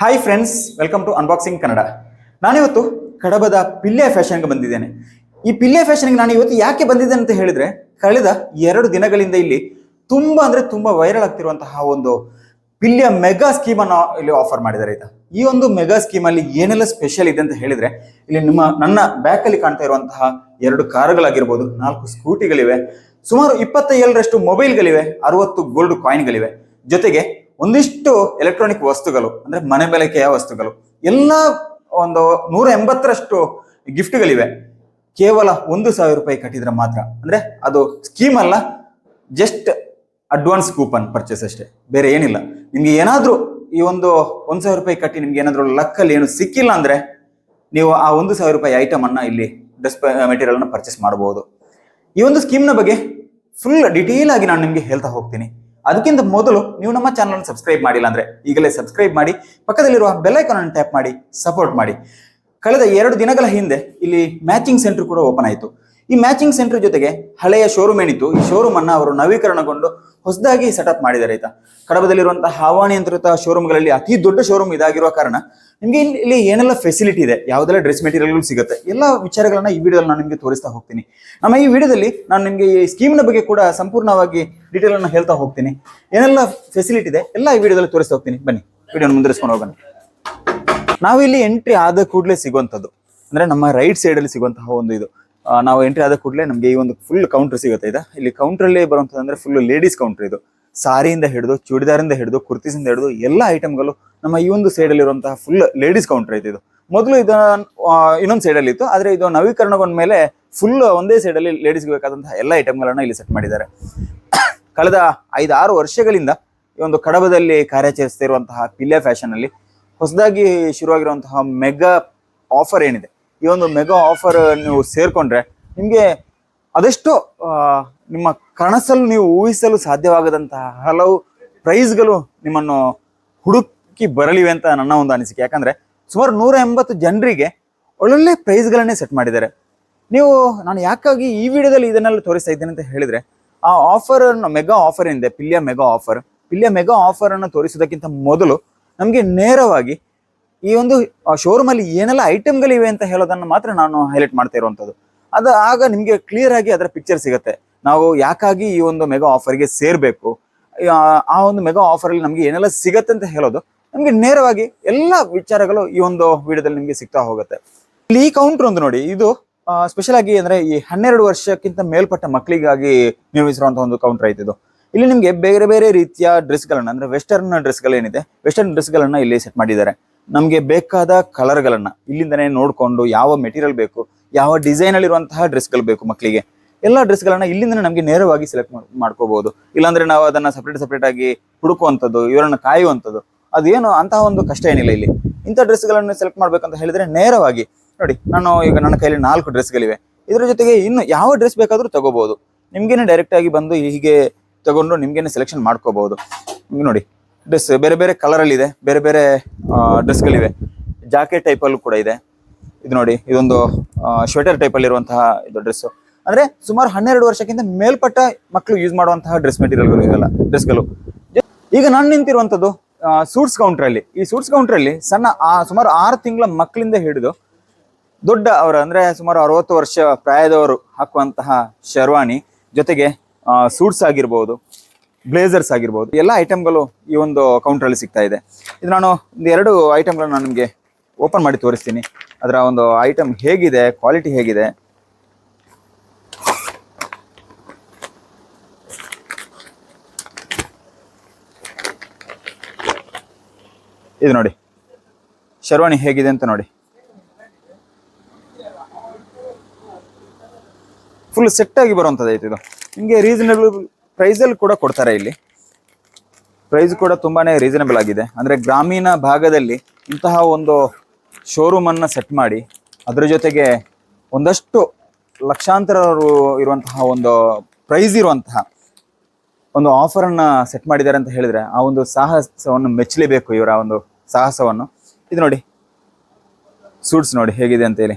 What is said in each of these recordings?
Hi friends welcome to unboxing Kannada ನಾನಿವತ್ತು ಕಡಬದ ಪಿಲ್ಲೆ ಫ್ಯಾಷನ್ಗೆ ಬಂದಿದ್ದೇನೆ. ಈ ಪಿಲ್ಲೆ ಫ್ಯಾಷನ್ಗೆ ನಾನು ಇವತ್ತು ಯಾಕೆ ಬಂದಿದ್ದೇನೆ ಅಂತ ಹೇಳಿದ್ರೆ, ಕಳೆದ ಎರಡು ದಿನಗಳಿಂದ ಇಲ್ಲಿ ತುಂಬ ಅಂದ್ರೆ ತುಂಬ ವೈರಲ್ ಆಗ್ತಿರುವಂತಹ ಒಂದು ಪಿಲ್ಯ ಮೆಗಾ ಸ್ಕೀಮ್ ಅನ್ನು ಇಲ್ಲಿ ಆಫರ್ ಮಾಡಿದ್ದಾರೆ ಆಯ್ತಾ. ಈ ಒಂದು ಮೆಗಾ ಸ್ಕೀಮ್ ಅಲ್ಲಿ ಏನೆಲ್ಲ ಸ್ಪೆಷಲ್ ಇದೆ ಅಂತ ಹೇಳಿದ್ರೆ, ಇಲ್ಲಿ ನಿಮ್ಮ, ನನ್ನ ಬ್ಯಾಕ್ ಅಲ್ಲಿ ಕಾಣ್ತಾ ಇರುವಂತಹ ಎರಡು ಕಾರುಗಳಾಗಿರ್ಬೋದು, ನಾಲ್ಕು ಸ್ಕೂಟಿಗಳಿವೆ ಸುಮಾರು ಇಪ್ಪತ್ತ ಏಳರಷ್ಟು ಮೊಬೈಲ್ಗಳಿವೆ ಅರವತ್ತು ಗೋಲ್ಡ್ ಕಾಯಿನ್ಗಳಿವೆ ಜೊತೆಗೆ ಒಂದಿಷ್ಟು ಎಲೆಕ್ಟ್ರಾನಿಕ್ ವಸ್ತುಗಳು, ಅಂದ್ರೆ ಮನೆ ಬಳಕೆಯ ವಸ್ತುಗಳು, ಎಲ್ಲ ಒಂದು ನೂರ ಎಂಬತ್ತರಷ್ಟು ಗಿಫ್ಟ್ಗಳಿವೆ. ಕೇವಲ ಒಂದು ಸಾವಿರ ರೂಪಾಯಿ ಕಟ್ಟಿದ್ರೆ ಮಾತ್ರ. ಅಂದ್ರೆ ಅದು ಸ್ಕೀಮ್ ಅಲ್ಲ ಜಸ್ಟ್ ಅಡ್ವಾನ್ಸ್ ಕೂಪನ್ ಪರ್ಚೇಸ್ ಅಷ್ಟೇ. ಬೇರೆ ಏನಿಲ್ಲ. ನಿಮ್ಗೆ ಏನಾದ್ರೂ ಈ ಒಂದು ಒಂದು ಸಾವಿರ ರೂಪಾಯಿ ಕಟ್ಟಿ ನಿಮ್ಗೆ ಏನಾದ್ರೂ ಲಕ್ಕಲ್ಲಿ ಏನು ಸಿಕ್ಕಿಲ್ಲ ಅಂದ್ರೆ ನೀವು ಆ ಒಂದು ಸಾವಿರ ರೂಪಾಯಿ ಐಟಮ್ ಅನ್ನ ಇಲ್ಲಿ ಡಿಸ್ಪ ಮೆಟೀರಿಯಲ್ ಪರ್ಚೇಸ್ ಮಾಡಬಹುದು ಈ ಒಂದು ಸ್ಕೀಮ್ನ ಬಗ್ಗೆ ಫುಲ್ ಡಿಟೇಲ್ ಆಗಿ ನಾನು ನಿಮಗೆ ಹೇಳ್ತಾ ಹೋಗ್ತೀನಿ. ಅದಕ್ಕಿಂತ ಮೊದಲು ನೀವು ನಮ್ಮ ಚಾನಲ್ ಸಬ್ಸ್ಕ್ರೈಬ್ ಮಾಡಿಲ್ಲ ಅಂದ್ರೆ ಈಗಲೇ ಸಬ್ಸ್ಕ್ರೈಬ್ ಮಾಡಿ, ಪಕ್ಕದಲ್ಲಿರುವ ಬೆಲ್ ಐಕಾನ್ ಅನ್ನು ಟ್ಯಾಪ್ ಮಾಡಿ ಸಪೋರ್ಟ್ ಮಾಡಿ. ಕಳೆದ ಎರಡು ದಿನಗಳ ಹಿಂದೆ ಇಲ್ಲಿ ಮ್ಯಾಚಿಂಗ್ ಸೆಂಟರ್ ಕೂಡ ಓಪನ್ ಆಯಿತು. ಈ ಮ್ಯಾಚಿಂಗ್ ಸೆಂಟರ್ ಜೊತೆಗೆ ಹಳೆಯ ಶೋರೂಮ್ ಏನಿತ್ತು, ಈ ಶೋರೂಮ್ ಅನ್ನ ಅವರು ನವೀಕರಣಗೊಂಡು ಹೊಸದಾಗಿ ಸೆಟಪ್ ಮಾಡಿದ್ದಾರೆ ಆಯ್ತಾ? ಕಡಬದಲ್ಲಿರುವಂತಹ ಹವಾನಿಯಂತ್ರಿತ ಶೋರೂಮ್ಗಳಲ್ಲಿ ಅತಿ ದೊಡ್ಡ ಶೋರೂಮ್ ಇದಾಗಿರುವ ಕಾರಣ ನಿಮಗೆ ಇಲ್ಲಿ ಏನೆಲ್ಲ ಫೆಸಿಲಿಟಿ ಇದೆ, ಯಾವುದೆಲ್ಲ ಡ್ರೆಸ್ ಮೆಟೀರಿಯಲ್ಗಳು ಸಿಗುತ್ತೆ, ಎಲ್ಲ ವಿಚಾರಗಳನ್ನ ಈ ವಿಡಿಯೋದಲ್ಲಿ ನಾನು ನಿಮಗೆ ತೋರಿಸ್ತಾ ಹೋಗ್ತೀನಿ. ನಮ್ಮ ಈ ವಿಡಿಯೋದಲ್ಲಿ ನಾನು ನಿಮಗೆ ಈ ಸ್ಕೀಮ್ನ ಬಗ್ಗೆ ಕೂಡ ಸಂಪೂರ್ಣವಾಗಿ ಡೀಟೇಲ್ ಅನ್ನು ಹೇಳ್ತಾ ಹೋಗ್ತೀನಿ. ಏನೆಲ್ಲ ಫೆಸಿಲಿಟಿ ಇದೆ, ಎಲ್ಲ ಈ ವಿಡಿಯೋದಲ್ಲಿ ತೋರಿಸ್ತಾ ಹೋಗ್ತೀನಿ. ಬನ್ನಿ ವಿಡಿಯೋನ ಮುಂದುವರಿಸ್ಕೊಂಡು ಹೋಗೋಣ. ನಾವು ಇಲ್ಲಿ ಎಂಟ್ರಿ ಆದ ಕೂಡಲೇ ಸಿಗುವಂಥದ್ದು, ಅಂದ್ರೆ ನಮ್ಮ ರೈಟ್ ಸೈಡ್ ಅಲ್ಲಿ ಸಿಗುವಂತಹ ಒಂದು ಇದು. ನಾವು ಎಂಟ್ರಿ ಆದ ಕೂಡಲೇ ನಮಗೆ ಈ ಒಂದು ಫುಲ್ ಕೌಂಟರ್ ಸಿಗುತ್ತೆ ಇದೆ. ಇಲ್ಲಿ ಕೌಂಟ್ರಲ್ಲಿ ಬರುವಂತದ್ದು ಫುಲ್ ಲೇಡೀಸ್ ಕೌಂಟರ್ ಇದು. ಸಾರಿಯಿಂದ ಹಿಡಿದು, ಚೂಡಿದಾರಿಂದ ಹಿಡಿದು, ಕುರ್ತಿಸಿಂದ ಹಿಡಿದು ಎಲ್ಲ ಐಟಮ್ಗಳು ನಮ್ಮ ಈ ಒಂದು ಸೈಡ್ ಅಲ್ಲಿ ಇರುವಂತಹ ಫುಲ್ ಲೇಡೀಸ್ ಕೌಂಟರ್ ಐತೆ ಇದು. ಮೊದಲು ಇದು ಇನ್ನೊಂದು ಸೈಡಲ್ಲಿ ಇತ್ತು. ಆದರೆ ಇದು ನವೀಕರಣಗೊಂಡ ಮೇಲೆ ಫುಲ್ ಒಂದೇ ಸೈಡಲ್ಲಿ ಲೇಡೀಸ್ಗೆ ಬೇಕಾದಂತಹ ಎಲ್ಲ ಐಟಮ್ಗಳನ್ನು ಇಲ್ಲಿ ಸೆಟ್ ಮಾಡಿದ್ದಾರೆ. ಕಳೆದ ಐದಾರು ವರ್ಷಗಳಿಂದ ಈ ಒಂದು ಕಡಬದಲ್ಲಿ ಕಾರ್ಯಾಚರಿಸ್ತಿರುವಂತಹ ಪಿಲ್ಲೆ ಫ್ಯಾಷನ್ ಅಲ್ಲಿ ಹೊಸದಾಗಿ ಶುರುವಾಗಿರುವಂತಹ ಮೆಗಾ ಆಫರ್ ಏನಿದೆ. ಈ ಒಂದು ಮೆಗಾ ಆಫರ್ ನೀವು ಸೇರ್ಕೊಂಡ್ರೆ ನಿಮಗೆ ಅದೆಷ್ಟು ನಿಮ್ಮ ಕನಸಲ್ಲಿ ನೀವು ಊಹಿಸಲು ಸಾಧ್ಯವಾಗದಂತಹ ಹಲವು ಪ್ರೈಸ್ಗಳು ನಿಮ್ಮನ್ನು ಹುಡುಕಿ ಬರಲಿವೆ ಅಂತ ನನ್ನ ಒಂದು ಅನಿಸಿಕೆ. ಯಾಕಂದ್ರೆ ಸುಮಾರು ನೂರ ಎಂಬತ್ತು ಜನರಿಗೆ ಒಳ್ಳೊಳ್ಳೆ ಪ್ರೈಸ್ಗಳನ್ನೇ ಸೆಟ್ ಮಾಡಿದ್ದಾರೆ. ನೀವು, ನಾನು ಯಾಕಾಗಿ ಈ ವಿಡಿಯೋದಲ್ಲಿ ಇದನ್ನೆಲ್ಲ ತೋರಿಸ್ತಾ ಇದ್ದೇನೆ ಅಂತ ಹೇಳಿದ್ರೆ, ಆ ಆಫರ್ ಮೆಗಾ ಆಫರ್ ಏನಿದೆ Pilya mega offer Pilya mega offer ಅನ್ನು ತೋರಿಸೋದಕ್ಕಿಂತ ಮೊದಲು ನಮಗೆ ನೇರವಾಗಿ ಈ ಒಂದು ಶೋರೂಮ್ ಅಲ್ಲಿ ಏನೆಲ್ಲ ಐಟಮ್ಗಳಿವೆ ಅಂತ ಹೇಳೋದನ್ನ ಮಾತ್ರ ನಾನು ಹೈಲೈಟ್ ಮಾಡ್ತಾ ಇರುವಂತದ್ದು ಅದು ಆಗ ನಿಮಗೆ ಕ್ಲಿಯರ್ ಆಗಿ ಅದರ ಪಿಕ್ಚರ್ ಸಿಗುತ್ತೆ. ನಾವು ಯಾಕಾಗಿ ಈ ಒಂದು ಮೆಗಾ ಆಫರ್ಗೆ ಸೇರ್ಬೇಕು? ಆ ಒಂದು ಮೆಗಾ ಆಫರ್ ಅಲ್ಲಿ ನಮ್ಗೆ ಏನೆಲ್ಲ ಸಿಗತ್ತೆ ಅಂತ ಹೇಳೋದು, ನಮ್ಗೆ ನೇರವಾಗಿ ಎಲ್ಲ ವಿಚಾರಗಳು ಈ ಒಂದು ವಿಡಿಯೋದಲ್ಲಿ ನಿಮ್ಗೆ ಸಿಗ್ತಾ ಹೋಗುತ್ತೆ. ಇಲ್ಲಿ ಈ ಕೌಂಟರ್ ಒಂದು ನೋಡಿ, ಇದು ಸ್ಪೆಷಲ್ ಆಗಿ ಅಂದ್ರೆ ಈ ಹನ್ನೆರಡು ವರ್ಷಕ್ಕಿಂತ ಮೇಲ್ಪಟ್ಟ ಮಕ್ಕಳಿಗಾಗಿ ನಿರ್ಮಿಸಿರುವಂತಹ ಒಂದು ಕೌಂಟರ್ ಐತೆ ಇದು. ಇಲ್ಲಿ ನಿಮ್ಗೆ ಬೇರೆ ಬೇರೆ ರೀತಿಯ ಡ್ರೆಸ್ಗಳನ್ನ ಅಂದ್ರೆ ವೆಸ್ಟರ್ನ್ ಡ್ರೆಸ್ಗಳೇನಿದೆ ವೆಸ್ಟರ್ನ್ ಡ್ರೆಸ್ಗಳನ್ನ ಇಲ್ಲಿ ಸೆಟ್ ಮಾಡಿದ್ದಾರೆ. ನಮ್ಗೆ ಬೇಕಾದ ಕಲರ್ಗಳನ್ನ ಇಲ್ಲಿಂದನೇ ನೋಡಿಕೊಂಡು ಯಾವ ಮೆಟೀರಿಯಲ್ ಬೇಕು, ಯಾವ ಡಿಸೈನ್ ಅಲ್ಲಿರುವಂತಹ ಡ್ರೆಸ್ಗಳು ಬೇಕು ಮಕ್ಕಳಿಗೆ ಎಲ್ಲ ಡ್ರೆಸ್ಗಳನ್ನು ಇಲ್ಲಿಂದನೇ ನಮಗೆ ನೇರವಾಗಿ ಸೆಲೆಕ್ಟ್ ಮಾಡ್ಕೋಬಹುದು ಇಲ್ಲಾಂದ್ರೆ ನಾವು ಅದನ್ನ ಸಪ್ರೇಟ್ ಸಪ್ರೇಟ್ ಆಗಿ ಹುಡುಕುವಂಥದ್ದು, ಇವರನ್ನು ಕಾಯುವಂಥದ್ದು, ಅದೇನು ಅಂತಹ ಒಂದು ಕಷ್ಟ ಏನಿಲ್ಲ ಇಲ್ಲಿ. ಇಂಥ ಡ್ರೆಸ್ಗಳನ್ನು ಸೆಲೆಕ್ಟ್ ಮಾಡಬೇಕಂತ ಹೇಳಿದ್ರೆ ನೇರವಾಗಿ, ನೋಡಿ, ನಾನು ಈಗ ನನ್ನ ಕೈಯಲ್ಲಿ ನಾಲ್ಕು ಡ್ರೆಸ್ಗಳಿವೆ ಇದರ ಜೊತೆಗೆ ಇನ್ನು ಯಾವ ಡ್ರೆಸ್ ಬೇಕಾದರೂ ತಗೋಬಹುದು ನಿಮ್ಗೇನೆ ಡೈರೆಕ್ಟ್ ಆಗಿ ಬಂದು ಹೀಗೆ ತಗೊಂಡು ನಿಮ್ಗೇನೆ ಸೆಲೆಕ್ಷನ್ ಮಾಡ್ಕೋಬಹುದು ನೋಡಿ ಡ್ರೆಸ್ ಬೇರೆ ಬೇರೆ ಕಲರ್ ಅಲ್ಲಿ ಇದೆ, ಬೇರೆ ಬೇರೆ ಡ್ರೆಸ್ಗಳಿವೆ ಜಾಕೆಟ್ ಟೈಪ್ ಅಲ್ಲೂ ಕೂಡ ಇದೆ. ಇದು ನೋಡಿ, ಇದೊಂದು ಶ್ವೆಟರ್ ಟೈಪ್ ಅಲ್ಲಿ ಇರುವಂತಹ ಇದು ಡ್ರೆಸ್ ಅಂದ್ರೆ ಸುಮಾರು ಹನ್ನೆರಡು ವರ್ಷಕ್ಕಿಂತ ಮೇಲ್ಪಟ್ಟ ಮಕ್ಕಳು ಯೂಸ್ ಮಾಡುವಂತಹ ಡ್ರೆಸ್ ಮೆಟೀರಿಯಲ್ಗಳು ಇವೆಲ್ಲ ಡ್ರೆಸ್ಗಳು ಈಗ ನಾನು ನಿಂತಿರುವಂಥದ್ದು ಸೂಟ್ಸ್ ಕೌಂಟರ್ ಅಲ್ಲಿ. ಈ ಸೂಟ್ಸ್ ಕೌಂಟರ್ ಅಲ್ಲಿ ಸಣ್ಣ ಸುಮಾರು ಆರು ತಿಂಗಳ ಮಕ್ಕಳಿಂದ ಹಿಡಿದು ದೊಡ್ಡ ಅವರ, ಅಂದ್ರೆ ಸುಮಾರು ಅರವತ್ತು ವರ್ಷ ಪ್ರಾಯದವರು ಹಾಕುವಂತಹ ಶರ್ವಾಣಿ ಜೊತೆಗೆ ಸೂಟ್ಸ್ ಆಗಿರ್ಬೋದು. ಬ್ಲೇಸರ್ಸ್ ಆಗಿರ್ಬೋದು. ಎಲ್ಲ ಐಟಮ್ಗಳು ಈ ಒಂದು ಕೌಂಟ್ರಲ್ಲಿ ಸಿಗ್ತಾ ಇದೆ. ಇದು ನಾನು ಒಂದು ಎರಡು ಐಟಮ್ಗಳನ್ನ ನಾನು ನಿಮಗೆ ಓಪನ್ ಮಾಡಿ ತೋರಿಸ್ತೀನಿ. ಅದರ ಒಂದು ಐಟಮ್ ಹೇಗಿದೆ ಕ್ವಾಲಿಟಿ ಹೇಗಿದೆ? ಇದು ನೋಡಿ. ಶರ್ವಾಣಿ ಹೇಗಿದೆ ಅಂತ ನೋಡಿ. ಫುಲ್ ಸೆಟ್ ಆಗಿ ಬರುವಂಥದ್ದು ಇದು. ನಿಮಗೆ ರೀಸನಬಲ್ ಪ್ರೈಸಲ್ಲಿ ಕೂಡ ಕೊಡ್ತಾರೆ ಇಲ್ಲಿ. ಪ್ರೈಸ್ ಕೂಡ ತುಂಬಾನೇ ರೀಸನಬಲ್ ಆಗಿದೆ. ಅಂದ್ರೆ ಗ್ರಾಮೀಣ ಭಾಗದಲ್ಲಿ ಇಂತಹ ಒಂದು ಶೋರೂಮ್ ಅನ್ನ ಸೆಟ್ ಮಾಡಿ ಅದರ ಜೊತೆಗೆ ಒಂದಷ್ಟು ಲಕ್ಷಾಂತರ ಇರುವಂತಹ ಒಂದು ಪ್ರೈಸ್ ಇರುವಂತಹ ಒಂದು ಆಫರ್ ಅನ್ನ ಸೆಟ್ ಮಾಡಿದ್ದಾರೆ ಅಂತ ಹೇಳಿದ್ರೆ ಆ ಒಂದು ಸಾಹಸವನ್ನು ಮೆಚ್ಚಲೇಬೇಕು ಇವರ ಒಂದು ಸಾಹಸವನ್ನು. ಇದು ನೋಡಿ ಸೂಟ್ಸ್ ನೋಡಿ ಹೇಗಿದೆ ಅಂತ ಹೇಳಿ.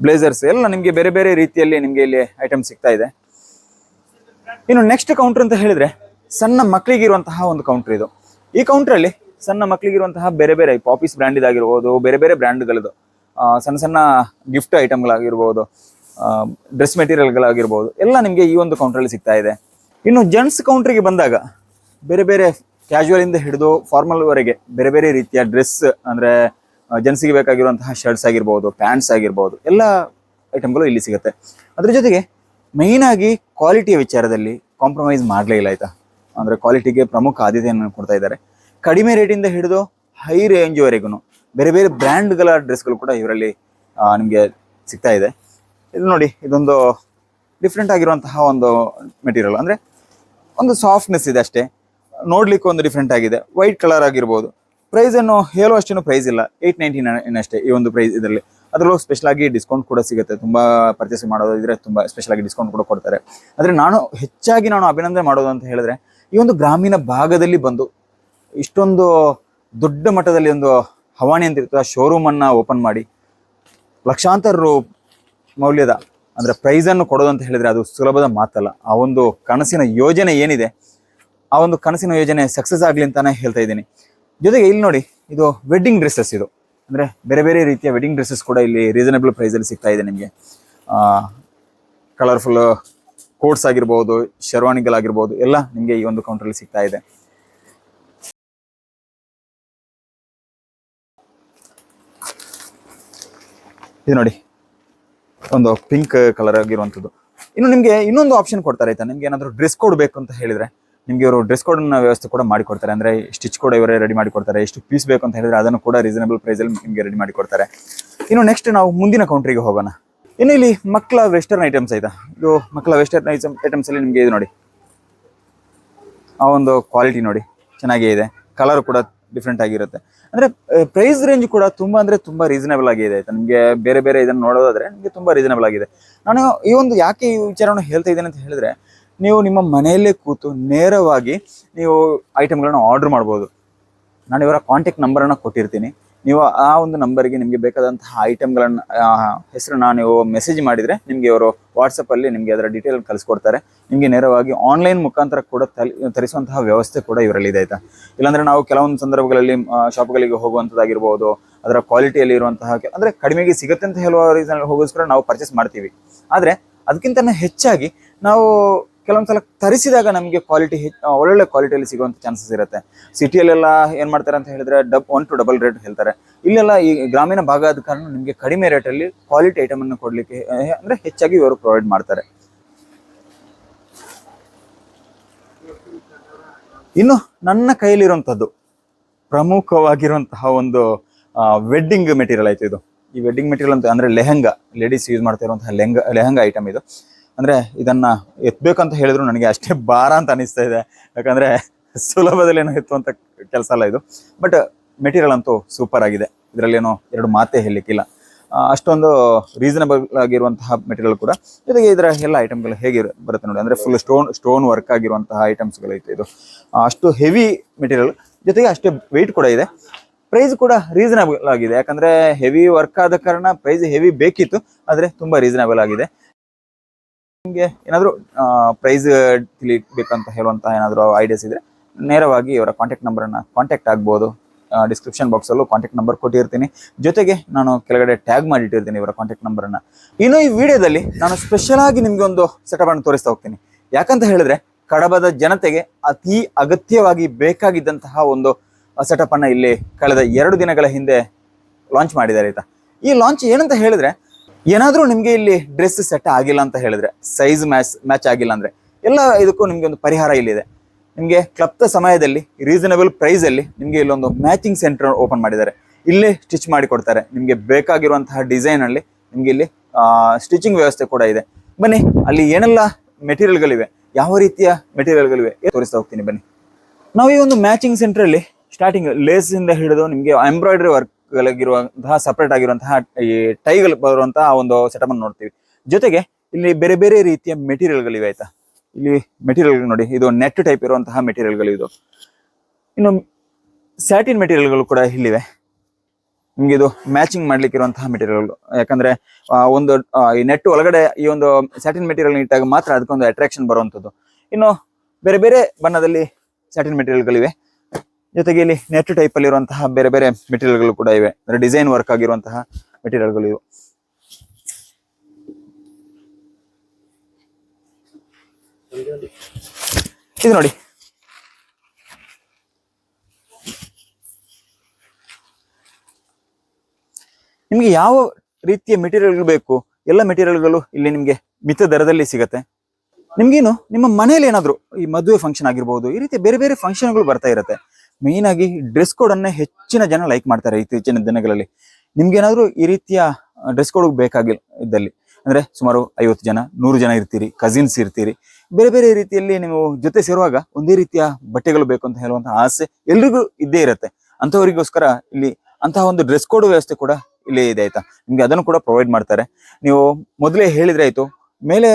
ಬ್ಲೇಸರ್ಸ್ ಎಲ್ಲ ನಿಮಗೆ ಬೇರೆ ಬೇರೆ ರೀತಿಯಲ್ಲಿ ನಿಮಗೆ ಇಲ್ಲಿ ಐಟಮ್ ಸಿಗ್ತಾ ಇದೆ. ಇನ್ನು ನೆಕ್ಸ್ಟ್ ಕೌಂಟರ್ ಅಂತ ಹೇಳಿದ್ರೆ ಸಣ್ಣ ಮಕ್ಕಳಿಗೆ ಇರುವಂತಹ ಒಂದು ಕೌಂಟರ್ ಇದು. ಈ ಕೌಂಟರ್ ಅಲ್ಲಿ ಸಣ್ಣ ಮಕ್ಕಳಿಗಿರುವಂತಹ ಬೇರೆ ಬೇರೆ ಪಾಪಿಸ್ ಬ್ರ್ಯಾಂಡ್ ಇದಾಗಿರ್ಬೋದು, ಬೇರೆ ಬೇರೆ ಬ್ರ್ಯಾಂಡ್ಗಳದ್ದು ಸಣ್ಣ ಸಣ್ಣ ಗಿಫ್ಟ್ ಐಟಮ್ಗಳಾಗಿರ್ಬೋದು ಡ್ರೆಸ್ ಮೆಟೀರಿಯಲ್ಗಳಾಗಿರ್ಬೋದು ಎಲ್ಲ ನಿಮಗೆ ಈ ಒಂದು ಕೌಂಟ್ರಲ್ಲಿ ಸಿಗ್ತಾ ಇದೆ. ಇನ್ನು ಜೆಂಟ್ಸ್ ಕೌಂಟ್ರಿಗೆ ಬಂದಾಗ ಬೇರೆ ಬೇರೆ ಕ್ಯಾಶುವಲ್ ಇಂದ ಹಿಡಿದು ಫಾರ್ಮಲ್ ವರೆಗೆ ಬೇರೆ ಬೇರೆ ರೀತಿಯ ಡ್ರೆಸ್ ಅಂದ್ರೆ ಜೆಂಟ್ಸ್ಗೆ ಬೇಕಾಗಿರುವಂತಹ ಶರ್ಟ್ಸ್ ಆಗಿರ್ಬೋದು ಪ್ಯಾಂಟ್ಸ್ ಆಗಿರ್ಬೋದು, ಎಲ್ಲ ಐಟಮ್ಗಳು ಇಲ್ಲಿ ಸಿಗುತ್ತೆ. ಅದ್ರ ಜೊತೆಗೆ ಮೈನ್ ಆಗಿ ಕ್ವಾಲಿಟಿಯ ವಿಚಾರದಲ್ಲಿ ಕಾಂಪ್ರಮೈಸ್ ಮಾಡಲೇ ಇಲ್ಲ ಆಯ್ತಾ? ಅಂದ್ರೆ ಕ್ವಾಲಿಟಿಗೆ ಪ್ರಮುಖ ಆದ್ಯತೆಯನ್ನು ಕೊಡ್ತಾ ಇದ್ದಾರೆ. ಕಡಿಮೆ ರೇಟಿಂದ ಹಿಡಿದು ಹೈ ರೇಂಜ್ವರೆಗೂ ಬೇರೆ ಬೇರೆ ಬ್ರ್ಯಾಂಡ್ಗಳ ಡ್ರೆಸ್ಗಳು ಕೂಡ ಇವರಲ್ಲಿ ನಿಮಗೆ ಸಿಗ್ತಾ ಇದೆ. ಇದು ನೋಡಿ, ಇದೊಂದು ಡಿಫ್ರೆಂಟ್ ಆಗಿರುವಂತಹ ಒಂದು ಮೆಟೀರಿಯಲ್ ಅಂದ್ರೆ ಒಂದು ಸಾಫ್ಟ್ನೆಸ್ ಇದೆ ಅಷ್ಟೇ. ನೋಡ್ಲಿಕ್ಕೆ ಒಂದು ಡಿಫ್ರೆಂಟ್ ಆಗಿದೆ. ವೈಟ್ ಕಲರ್ ಆಗಿರ್ಬೋದು. ಪ್ರೈಸ್ ಅನ್ನು ಹೇಳುವಷ್ಟೇನು ಪ್ರೈಸ್ ಇಲ್ಲ. ಏಯ್ಟ್ ನೈಂಟಿ ನೈನ್ ಅಷ್ಟೇ ಈ ಒಂದು ಪ್ರೈಸ್ ಇದರಲ್ಲಿ. ಅದರಲ್ಲೂ ಸ್ಪೆಷಲ್ ಆಗಿ ಡಿಸ್ಕೌಂಟ್ ಕೂಡ ಸಿಗುತ್ತೆ. ತುಂಬಾ ಪರ್ಚೇಸ್ ಮಾಡೋದಿದ್ರೆ ತುಂಬಾ ಸ್ಪೆಷಲ್ ಆಗಿ ಡಿಸ್ಕೌಂಟ್ ಕೂಡ ಕೊಡ್ತಾರೆ. ಆದ್ರೆ ನಾನು ಹೆಚ್ಚಾಗಿ ನಾನು ಅಭಿನಂದನೆ ಮಾಡೋದು ಅಂತ ಹೇಳಿದ್ರೆ, ಈ ಒಂದು ಗ್ರಾಮೀಣ ಭಾಗದಲ್ಲಿ ಬಂದು ಇಷ್ಟೊಂದು ದೊಡ್ಡ ಮಟ್ಟದಲ್ಲಿ ಒಂದು ಹವಾಣಿ ಅಂತ ಇರ್ತದೆ ಶೋರೂಮ್ ಅನ್ನ ಓಪನ್ ಮಾಡಿ ಲಕ್ಷಾಂತರ ರೂ ಮೌಲ್ಯದ ಅಂದ್ರೆ ಪ್ರೈಸ್ ಅನ್ನು ಕೊಡೋದು ಅಂತ ಹೇಳಿದ್ರೆ ಅದು ಸುಲಭದ ಮಾತಲ್ಲ. ಆ ಒಂದು ಕನಸಿನ ಯೋಜನೆ ಏನಿದೆ, ಆ ಒಂದು ಕನಸಿನ ಯೋಜನೆ ಸಕ್ಸಸ್ ಆಗ್ಲಿ ಅಂತಾನೆ ಹೇಳ್ತಾ ಇದ್ದೀನಿ. ಜೊತೆಗೆ ಇಲ್ಲಿ ನೋಡಿ, ಇದು ವೆಡ್ಡಿಂಗ್ ಡ್ರೆಸ್ಸಸ್ ಇದು. ಅಂದ್ರೆ ಬೇರೆ ಬೇರೆ ರೀತಿಯ ವೆಡ್ಡಿಂಗ್ ಡ್ರೆಸ್ಸಸ್ ಕೂಡ ಇಲ್ಲಿ ರೀಸನಬಲ್ ಪ್ರೈಸ್ ಅಲ್ಲಿ ಸಿಗ್ತಾ ಇದೆ ನಿಮಗೆ. ಕಲರ್ಫುಲ್ ಕೋಟ್ಸ್ ಆಗಿರ್ಬೋದು ಶರ್ವಾಣಿಗಳಾಗಿರ್ಬೋದು ಎಲ್ಲ ನಿಮಗೆ ಈ ಒಂದು ಕೌಂಟರ್ ಅಲ್ಲಿ ಸಿಗ್ತಾ ಇದೆ. ಇದು ನೋಡಿ, ಒಂದು ಪಿಂಕ್ ಕಲರ್ ಆಗಿರುವಂಥದ್ದು. ಇನ್ನು ನಿಮಗೆ ಇನ್ನೊಂದು ಆಪ್ಷನ್ ಕೊಡ್ತಾರೆ ಆಯ್ತಾ? ನಿಮ್ಗೆ ಏನಾದರೂ ಡ್ರೆಸ್ ಕೋಡ್ ಅಂತ ಹೇಳಿದ್ರೆ. ನಿಮಗೆ ಇವರು ಡ್ರೆಸ್ ಕೋಡ್ ವ್ಯವಸ್ಥೆ ಕೂಡ ಮಾಡಿಕೊಡ್ತಾರೆ. ಅಂದರೆ ಸ್ಟಿಚ್ ಕೂಡ ಇವರೇ ರೆಡಿ ಮಾಡಿ ಕೊಡ್ತಾರೆ ಎಷ್ಟು ಪೀಸ್ ಬೇಕು ಅಂತ ಹೇಳಿದ್ರೆ ಅದನ್ನು ಕೂಡ ರೀಸನಬಲ್ ಪ್ರೈಸ್ ಅಲ್ಲಿ ನಿಮಗೆ ರೆಡಿ ಮಾಡಿ ಕೊಡ್ತಾರೆ ಇನ್ನು ನೆಕ್ಸ್ಟ್ ನಾವು ಮುಂದಿನ ಕೌಂಟ್ರಿಗೆ ಹೋಗೋಣ. ಇನ್ನು ಇಲ್ಲಿ ಮಕ್ಕಳ ವೆಸ್ಟರ್ನ್ ಐಟಮ್ಸ್ ಆಯ್ತಾ ಇದು ಮಕ್ಕಳ ವೆಸ್ಟರ್ನ್ ಐಟಮ್ಸ್ ಅಲ್ಲಿ ನಿಮಗೆ ಇದು ನೋಡಿ. ಆ ಒಂದು ಕ್ವಾಲಿಟಿ ನೋಡಿ. ಚೆನ್ನಾಗೇ ಇದೆ. ಕಲರ್ ಕೂಡ ಡಿಫ್ರೆಂಟ್ ಆಗಿರುತ್ತೆ. ಅಂದ್ರೆ ಪ್ರೈಸ್ ರೇಂಜ್ ಕೂಡ ತುಂಬಾ ಅಂದ್ರೆ ತುಂಬಾ ರೀಸನಬಲ್ ಆಗಿದೆ ಆಯ್ತಾ? ನಿಮಗೆ ಬೇರೆ ಬೇರೆ ಇದನ್ನು ನೋಡೋದಾದ್ರೆ ನಿಮಗೆ ತುಂಬಾ ರೀಸನಬಲ್ ಆಗಿದೆ. ನಾನು ಈ ಒಂದು ಯಾಕೆ ಈ ವಿಚಾರವನ್ನು ಹೇಳ್ತಾ ಇದ್ದೇನೆ ಅಂತ ಹೇಳಿದ್ರೆ ನೀವು ನಿಮ್ಮ ಮನೆಯಲ್ಲೇ ಕೂತು ನೇರವಾಗಿ ನೀವು ಐಟಮ್ಗಳನ್ನ ಆರ್ಡರ್ ಮಾಡ್ಬೋದು. ನಾನು ಇವರ ಕಾಂಟ್ಯಾಕ್ಟ್ ನಂಬರನ್ನು ಕೊಟ್ಟಿರ್ತೀನಿ. ನೀವು ಆ ಒಂದು ನಂಬರ್ಗೆ ನಿಮಗೆ ಬೇಕಾದಂತಹ ಐಟಮ್ಗಳನ್ನ ಹೆಸರನ್ನ ನೀವು ಮೆಸೇಜ್ ಮಾಡಿದರೆ ನಿಮಗೆ ಅವರು ವಾಟ್ಸಪ್ಪಲ್ಲಿ ನಿಮಗೆ ಅದರ ಡೀಟೇಲ್ ಕಳಿಸ್ಕೊಡ್ತಾರೆ. ನಿಮಗೆ ನೇರವಾಗಿ ಆನ್ಲೈನ್ ಮುಖಾಂತರ ಕೂಡ ತಲ್- ವ್ಯವಸ್ಥೆ ಕೂಡ ಇವರಲ್ಲಿ ಇದೆ ಇಲ್ಲಾಂದರೆ ಇಲ್ಲಾಂದ್ರೆ ನಾವು ಕೆಲವೊಂದು ಸಂದರ್ಭಗಳಲ್ಲಿ ಶಾಪ್ಗಳಿಗೆ ಹೋಗುವಂಥದ್ದಾಗಿರ್ಬೋದು ಅದರ ಕ್ವಾಲಿಟಿಯಲ್ಲಿ ಇರುವಂತಹ ಅಂದರೆ ಅಂದ್ರೆ ಕಡಿಮೆಗೆ ಸಿಗುತ್ತೆ ಅಂತ ಹೇಳುವ ರೀಸನ್ ಹೋಗೋಸ್ಕರ ನಾವು ಪರ್ಚೇಸ್ ಮಾಡ್ತೀವಿ. ಆದರೆ ಅದಕ್ಕಿಂತ ಹೆಚ್ಚಾಗಿ ನಾವು ಕೆಲವೊಂದು ಸಲ ತರಿಸಿದಾಗ ನಮಗೆ ಕ್ವಾಲಿಟಿ ಒಳ್ಳೊಳ್ಳೆ ಕ್ವಾಲಿಟಿಯಲ್ಲಿ ಸಿಗುವಂಥ ಚಾನ್ಸಸ್ ಇರುತ್ತೆ. ಸಿಟಿಯಲ್ಲೆಲ್ಲ ಏನು ಮಾಡ್ತಾರೆ ಅಂತ ಹೇಳಿದ್ರೆ ಡಬ್ ಒನ್ ಟು ಡಬಲ್ ರೇಟ್ ಹೇಳ್ತಾರೆ. ಇಲ್ಲೆಲ್ಲ ಈ ಗ್ರಾಮೀಣ ಭಾಗ ಆದ ಕಾರಣ ನಿಮಗೆ ಕಡಿಮೆ ರೇಟಲ್ಲಿ ಕ್ವಾಲಿಟಿ ಐಟಮನ್ನು ಕೊಡಲಿಕ್ಕೆ ಅಂದ್ರೆ ಹೆಚ್ಚಾಗಿ ಇವರು ಪ್ರೊವೈಡ್ ಮಾಡ್ತಾರೆ. ಇನ್ನು ನನ್ನ ಕೈಯಲ್ಲಿರುವಂಥದ್ದು ಪ್ರಮುಖವಾಗಿರುವಂತಹ ಒಂದು ವೆಡ್ಡಿಂಗ್ ಮೆಟೀರಿಯಲ್ ಆಯಿತು ಇದು. ಈ ವೆಡ್ಡಿಂಗ್ ಮೆಟೀರಿಯಲ್ ಅಂತ ಅಂದರೆ ಲೆಹಂಗಾ ಲೇಡೀಸ್ ಯೂಸ್ ಮಾಡ್ತಾ ಇರುವಂತಹ ಲೆಹಂಗ, ಲೆಹಂಗಾ ಐಟಮ್ ಇದು. ಅಂದ್ರೆ ಇದನ್ನ ಎತ್ತಬೇಕಂತ ಹೇಳಿದ್ರು ನನಗೆ ಅಷ್ಟೇ ಭಾರ ಅಂತ ಅನಿಸ್ತಾ ಇದೆ. ಯಾಕಂದ್ರೆ ಸುಲಭದಲ್ಲೇನೋ ಏನೋ ಎತ್ತುವಂತ ಕೆಲಸ ಅಲ್ಲ ಇದು. ಬಟ್ ಮೆಟೀರಿಯಲ್ ಅಂತೂ ಸೂಪರ್ ಆಗಿದೆ. ಇದರಲ್ಲಿ ಏನೋ ಎರಡು ಮಾತೇ ಹೇಳಲಿಕ್ಕಿಲ್ಲ ಅಷ್ಟೊಂದು ರೀಸನಬಲ್ ಆಗಿರುವಂತಹ ಮೆಟೀರಿಯಲ್ ಕೂಡ. ಜೊತೆಗೆ ಇದರ ಎಲ್ಲ ಐಟಮ್ಗಳು ಹೇಗೆ ಬರುತ್ತೆ ನೋಡಿ. ಅಂದ್ರೆ ಫುಲ್ ಸ್ಟೋನ್ ಸ್ಟೋನ್ ವರ್ಕ್ ಆಗಿರುವಂತಹ ಐಟಮ್ಸ್ಗಳೈತೆ ಇದು. ಅಷ್ಟು ಹೆವಿ ಮೆಟೀರಿಯಲ್ ಜೊತೆಗೆ ಅಷ್ಟೇ ವೆಯ್ಟ್ ಕೂಡ ಇದೆ. ಪ್ರೈಸ್ ಕೂಡ ರೀಸನಬಲ್ ಆಗಿದೆ. ಯಾಕಂದ್ರೆ ಹೆವಿ ವರ್ಕ್ ಆದ ಕಾರಣ ಪ್ರೈಸ್ ಹೆವಿ ಬೇಕಿತ್ತು. ಆದರೆ ತುಂಬಾ ರೀಸನಬಲ್ ಆಗಿದೆ. ನಿಮಗೆ ಏನಾದರೂ ಪ್ರೈಸ್ ತಿಳಿಬೇಕಂತ ಹೇಳುವಂತಹ ಏನಾದರೂ ಐಡಿಯಾಸ್ ಇದ್ರೆ ನೇರವಾಗಿ ಇವರ ಕಾಂಟ್ಯಾಕ್ಟ್ ನಂಬರನ್ನು ಕಾಂಟ್ಯಾಕ್ಟ್ ಆಗ್ಬೋದು. ಡಿಸ್ಕ್ರಿಪ್ಷನ್ ಬಾಕ್ಸಲ್ಲೂ ಕಾಂಟ್ಯಾಕ್ಟ್ ನಂಬರ್ ಕೊಟ್ಟಿರ್ತೀನಿ. ಜೊತೆಗೆ ನಾನು ಕೆಳಗಡೆ ಟ್ಯಾಗ್ ಮಾಡಿಟ್ಟಿರ್ತೀನಿ ಇವರ ಕಾಂಟ್ಯಾಕ್ಟ್ ನಂಬರನ್ನು ಇನ್ನು ಈ ವಿಡಿಯೋದಲ್ಲಿ ನಾನು ಸ್ಪೆಷಲ್ ಆಗಿ ನಿಮಗೆ ಒಂದು ಸೆಟಪ್ ಅನ್ನು ತೋರಿಸ್ತಾ ಹೋಗ್ತೀನಿ. ಯಾಕಂತ ಹೇಳಿದ್ರೆ, ಕಡಬದ ಜನತೆಗೆ ಅತಿ ಅಗತ್ಯವಾಗಿ ಬೇಕಾಗಿದ್ದಂತಹ ಒಂದು ಸೆಟಪ್ ಅನ್ನ ಇಲ್ಲಿ ಕಳೆದ ಎರಡು ದಿನಗಳ ಹಿಂದೆ ಲಾಂಚ್ ಮಾಡಿದ್ದಾರೆ ಆಯಿತಾ? ಈ ಲಾಂಚ್ ಏನಂತ ಹೇಳಿದ್ರೆ ಏನಾದ್ರೂ ನಿಮ್ಗೆ ಇಲ್ಲಿ ಡ್ರೆಸ್ ಸೆಟ್ ಆಗಿಲ್ಲ ಅಂತ ಹೇಳಿದ್ರೆ ಸೈಜ್ ಮ್ಯಾಚ್ ಮ್ಯಾಚ್ ಆಗಿಲ್ಲ ಅಂದ್ರೆ, ಎಲ್ಲ ಇದಕ್ಕೂ ನಿಮ್ಗೆ ಒಂದು ಪರಿಹಾರ ಇಲ್ಲಿದೆ. ನಿಮ್ಗೆ ಕ್ಲಪ್ತ ಸಮಯದಲ್ಲಿ ರೀಸನಬಲ್ ಪ್ರೈಸ್ ಅಲ್ಲಿ ನಿಮ್ಗೆ ಇಲ್ಲೊಂದು ಮ್ಯಾಚಿಂಗ್ ಸೆಂಟರ್ ಓಪನ್ ಮಾಡಿದ್ದಾರೆ. ಇಲ್ಲೇ ಸ್ಟಿಚ್ ಮಾಡಿ ಕೊಡ್ತಾರೆ. ನಿಮ್ಗೆ ಬೇಕಾಗಿರುವಂತಹ ಡಿಸೈನ್ ಅಲ್ಲಿ ನಿಮ್ಗೆ ಇಲ್ಲಿ ಸ್ಟಿಚಿಂಗ್ ವ್ಯವಸ್ಥೆ ಕೂಡ ಇದೆ. ಬನ್ನಿ, ಅಲ್ಲಿ ಏನೆಲ್ಲ ಮೆಟೀರಿಯಲ್ಗಳಿವೆ ಯಾವ ರೀತಿಯ ಮೆಟೀರಿಯಲ್ಗಳಿವೆ ತೋರಿಸ್ತಾ ಹೋಗ್ತೀನಿ ಬನ್ನಿ. ನಾವು ಈ ಒಂದು ಮ್ಯಾಚಿಂಗ್ ಸೆಂಟರ್ ಅಲ್ಲಿ ಸ್ಟಾರ್ಟಿಂಗ್ ಲೇಸಿಂದ ಹಿಡಿದು ನಿಮಗೆ ಎಂಬ್ರಾಯ್ಡರಿ ವರ್ಕ್ ಗಳಿರುವಂತಹ ಸಪರೇಟ್ ಆಗಿರುವಂತಹ, ಈ ಟೈಗಳು ಬರುವಂತಹ ಒಂದು ಸೆಟಪ್ ಅನ್ನು ನೋಡ್ತೀವಿ. ಜೊತೆಗೆ ಇಲ್ಲಿ ಬೇರೆ ಬೇರೆ ರೀತಿಯ ಮೆಟೀರಿಯಲ್ಗಳಿವೆ ಆಯ್ತಾ? ಇಲ್ಲಿ ಮೆಟೀರಿಯಲ್ ನೋಡಿ, ಇದು ನೆಟ್ ಟೈಪ್ ಇರುವಂತಹ ಮೆಟೀರಿಯಲ್ಗಳು ಇದು. ಇನ್ನು ಸ್ಯಾಟಿನ್ ಮೆಟೀರಿಯಲ್ಗಳು ಕೂಡ ಇಲ್ಲಿವೆ. ನಿಮ್ಗೆ ಇದು ಮ್ಯಾಚಿಂಗ್ ಮಾಡ್ಲಿಕ್ಕೆ ಇರುವಂತಹ ಮೆಟೀರಿಯಲ್ ಯಾಕಂದ್ರೆ ಒಂದು ಈ ನೆಟ್ ಒಳಗಡೆ ಈ ಒಂದು ಸ್ಯಾಟಿನ್ ಮೆಟೀರಿಯಲ್ ಇಟ್ಟಾಗ ಮಾತ್ರ ಅದಕ್ಕೊಂದು ಅಟ್ರಾಕ್ಷನ್ ಬರುವಂಥದ್ದು. ಇನ್ನು ಬೇರೆ ಬೇರೆ ಬಣ್ಣದಲ್ಲಿ ಸ್ಯಾಟಿನ್ ಮೆಟೀರಿಯಲ್ಗಳಿವೆ ಜೊತೆಗೆ ಇಲ್ಲಿ ನೆಟ್ ಟೈಪ್ ಅಲ್ಲಿ ಇರುವಂತಹ ಬೇರೆ ಬೇರೆ ಮೆಟೀರಿಯಲ್ಗಳು ಕೂಡ ಇವೆ. ಅಂದ್ರೆ ಡಿಸೈನ್ ವರ್ಕ್ ಆಗಿರುವಂತಹ ಮೆಟೀರಿಯಲ್ಗಳು ಇವು. ಇದು ನೋಡಿ. ನಿಮ್ಗೆ ಯಾವ ರೀತಿಯ ಮೆಟೀರಿಯಲ್ ಬೇಕು, ಎಲ್ಲ ಮೆಟೀರಿಯಲ್ಗಳು ಇಲ್ಲಿ ನಿಮ್ಗೆ ಮಿತ ದರದಲ್ಲಿ ಸಿಗತ್ತೆ. ನಿಮ್ಗೇನು, ನಿಮ್ಮ ಮನೇಲಿ ಏನಾದ್ರು ಈ ಮದುವೆ ಫಂಕ್ಷನ್ ಆಗಿರ್ಬೋದು, ಈ ರೀತಿ ಬೇರೆ ಬೇರೆ ಫಂಕ್ಷನ್ಗಳು ಬರ್ತಾ ಇರುತ್ತೆ. ಮೇನ್ ಆಗಿ ಡ್ರೆಸ್ ಕೋಡ್ ಅನ್ನ ಹೆಚ್ಚಿನ ಜನ ಲೈಕ್ ಮಾಡ್ತಾರೆ ಇತ್ತೀಚಿನ ದಿನಗಳಲ್ಲಿ. ನಿಮ್ಗೇನಾದ್ರೂ ಈ ರೀತಿಯ ಡ್ರೆಸ್ ಕೋಡ್ ಬೇಕಾಗಿಲ್ಲ ಇದ್ದಲ್ಲಿ? ಅಂದ್ರೆ ಸುಮಾರು ಐವತ್ತು ಜನ, ನೂರು ಜನ ಇರ್ತೀರಿ ಕಸಿನ್ಸ್ ಇರ್ತೀರಿ. ಬೇರೆ ಬೇರೆ ರೀತಿಯಲ್ಲಿ ನೀವು ಜೊತೆ ಸೇರುವಾಗ ಒಂದೇ ರೀತಿಯ ಬಟ್ಟೆಗಳು ಬೇಕು ಅಂತ ಹೇಳುವಂತಹ ಆಸೆ ಎಲ್ರಿಗೂ ಇದ್ದೇ ಇರುತ್ತೆ. ಅಂತವರಿಗೋಸ್ಕರ ಇಲ್ಲಿ ಅಂತಹ ಒಂದು ಡ್ರೆಸ್ ಕೋಡ್ ವ್ಯವಸ್ಥೆ ಕೂಡ ಇಲ್ಲಿ ಇದೆ ಆಯ್ತಾ? ನಿಮ್ಗೆ ಅದನ್ನು ಕೂಡ ಪ್ರೊವೈಡ್ ಮಾಡ್ತಾರೆ. ನೀವು ಮೊದಲೇ ಹೇಳಿದ್ರೆ ಆಯ್ತು ಮೇಲೆ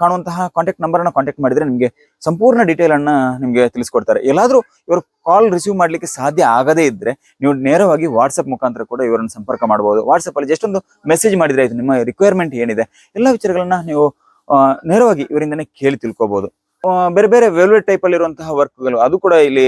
ಕಾಣುವಂತಹ ಕಾಂಟ್ಯಾಕ್ಟ್ ನಂಬರ್ ಅನ್ನ ಕಾಂಟ್ಯಾಕ್ಟ್ ಮಾಡಿದ್ರೆ ನಿಮಗೆ ಸಂಪೂರ್ಣ ಡೀಟೇಲ್ ಅನ್ನ ನಿಮಗೆ ತಿಳಿಸ್ಕೊಡ್ತಾರೆ. ಎಲ್ಲಾದರೂ ಇವರು ಕಾಲ್ ರಿಸೀವ್ ಮಾಡ್ಲಿಕ್ಕೆ ಸಾಧ್ಯ ಆಗದೇ ಇದ್ರೆ ನೀವು ನೇರವಾಗಿ ವಾಟ್ಸಪ್ ಮುಖಾಂತರ ಕೂಡ ಇವರನ್ನು ಸಂಪರ್ಕ ಮಾಡಬಹುದು ವಾಟ್ಸಪ್ಪಲ್ಲಿ ಜಸ್ಟ್ ಒಂದು ಮೆಸೇಜ್ ಮಾಡಿದ್ರೆ ಆಯಿತು, ನಿಮ್ಮ ರಿಕ್ವೈರ್ಮೆಂಟ್ ಏನಿದೆ, ಎಲ್ಲ ವಿಚಾರಗಳನ್ನ ನೀವು ನೇರವಾಗಿ ಇವರಿಂದನೇ ಕೇಳಿ ತಿಳ್ಕೊಬಹುದು ಬೇರೆ ಬೇರೆ ವೆಲ್ವೆಟ್ ಟೈಪ್ ಅಲ್ಲಿ ಇರುವಂತಹ ವರ್ಕ್ಗಳು ಅದು ಕೂಡ ಇಲ್ಲಿ